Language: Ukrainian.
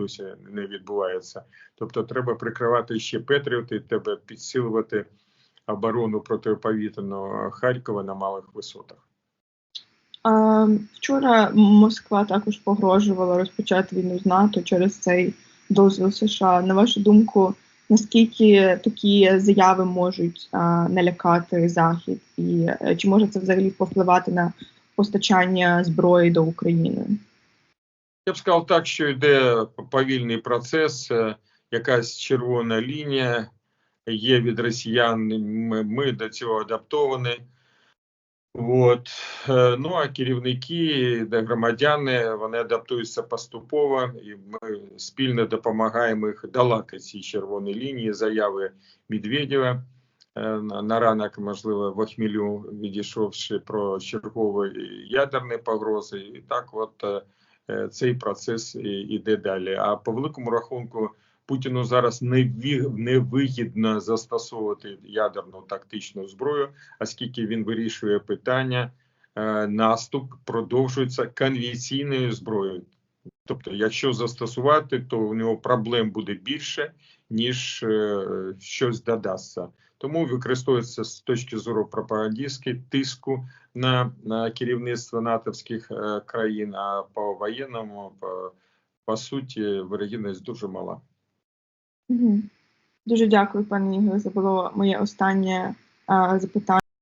досі не відбувається. Тобто, треба прикривати ще Петріоти, треба підсилювати оборону протиповітряного Харкова на малих висотах. А, вчора Москва також погрожувала розпочати війну з НАТО через цей дозвіл США. На вашу думку, наскільки такі заяви можуть а, налякати Захід, і е, чи може це взагалі повпливати на постачання зброї до України? Я б сказав так, що йде повільний процес, е, якась червона лінія є від росіян. Ми, до цього адаптовані. От. Е, Ну а керівники громадяни вони адаптуються поступово, і ми спільно допомагаємо їх долати ці червоні лінії, заяви Медведєва. Е, На ранок, можливо, в Охмілю відійшовши про чергові ядерні погрози, і так, от е, е, цей процес іде далі. А по великому рахунку Путіну зараз невигідно застосовувати ядерну тактичну зброю, оскільки він вирішує питання. е, Наступ продовжується конвенційною зброєю. Тобто, якщо застосувати, то у нього проблем буде більше, ніж е, щось додасться. Тому використовується з точки зору пропагандистськи тиску на, на керівництво натовських е, країн, а по воєнному, по, по суті, вирогідність дуже мала. Дуже дякую, пане Ігоре. Це було моє останнє а, запитання.